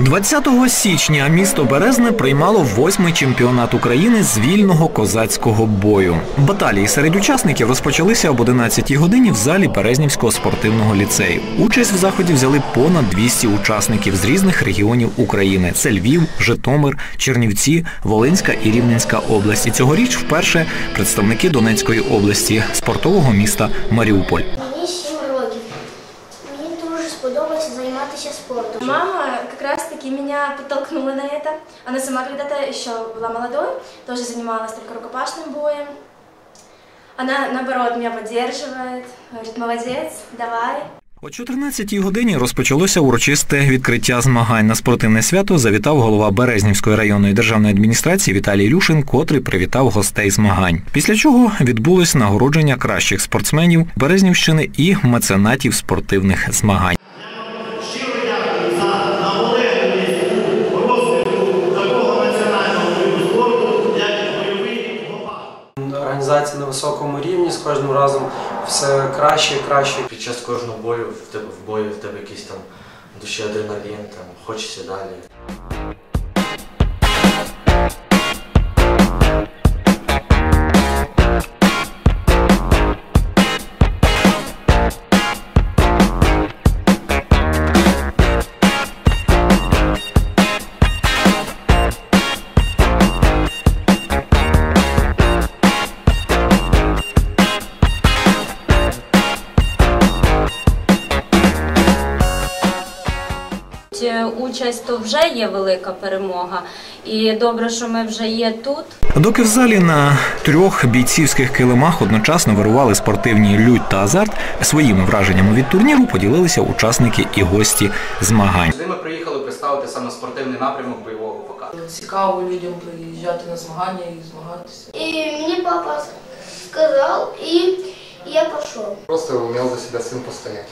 20 січня місто Березне приймало восьмий чемпіонат України з вільного козацького бою. Баталії серед учасників розпочалися об 11 годині в залі Березнівського спортивного ліцею. Участь в заході взяли понад 200 учасників з різних регіонів України. Це Львів, Житомир, Чернівці, Волинська і Рівненська області. Цьогоріч вперше представники Донецької області, спортового міста Маріуполь. займатися спортом. Мама как раз таки меня подтолкнула на это. Она сама когда-то еще была молодой, тоже занималась только рукопашным боем. Она, наоборот, меня поддерживает, говорит, молодец, давай. О 14 годині розпочалося урочисте відкриття змагань. На спортивне свято завітав голова Березнівської районної державної адміністрації Віталій Люшин, котрий привітав гостей змагань. Після чого відбулось нагородження кращих спортсменів Березнівщини і меценатів спортивних змагань. Високому рівні з кожним разом все краще і краще. Під час кожного бою в тебе в бою в тебе якийсь там душі адреналін, там хочеться далі. Е, Участь то вже є велика перемога, і добре, що ми вже є тут. Доки в залі на трьох бійцівських килимах одночасно вирували спортивні лють та азарт, своїми враженнями від турніру поділилися учасники і гості змагань. Ми приїхали представити саме спортивний напрямок бойового гопака. Цікаво людям приїжджати на змагання і змагатися. І мені папа сказав, і я пішов. Просто умел за себя сын постоять.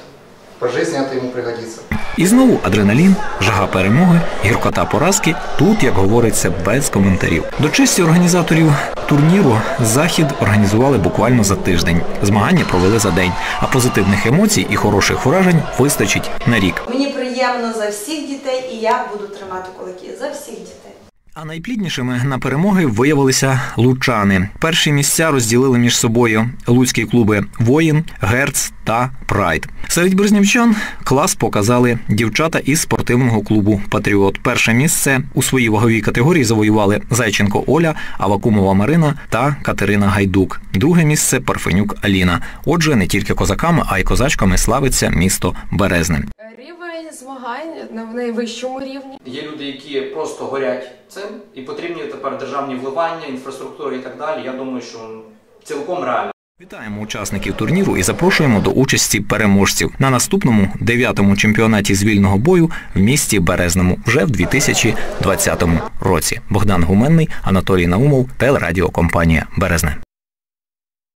По жизни это ему пригодится. І знову адреналін, жага перемоги, гіркота поразки. Тут, як говориться, без коментарів. До честі організаторів турніру захід організували буквально за тиждень. Змагання провели за день, а позитивних емоцій і хороших вражень вистачить на рік. Мені приємно за всіх дітей, і я буду тримати кулаки за всіх дітей. А найпліднішими на перемоги виявилися лучани. Перші місця розділили між собою луцькі клуби Воїн, Герц та Прайд. Серед березнівчан клас показали дівчата із спортивного клубу Патріот. Перше місце у своїй ваговій категорії завоювали Зайченко Оля, Авакумова Марина та Катерина Гайдук. Друге місце Парфенюк Аліна. Отже, не тільки козаками, а й козачками славиться місто Березне. Рівень змагань на найвищому рівні. Є люди, які просто горять цим, і потрібні тепер державні вливання, інфраструктура і так далі. Я думаю, що цілком реально. Вітаємо учасників турніру і запрошуємо до участі переможців на наступному дев'ятому чемпіонаті з вільного бою в місті Березному вже в 2020 році. Богдан Гуменний, Анатолій Наумов, телерадіокомпанія Березне.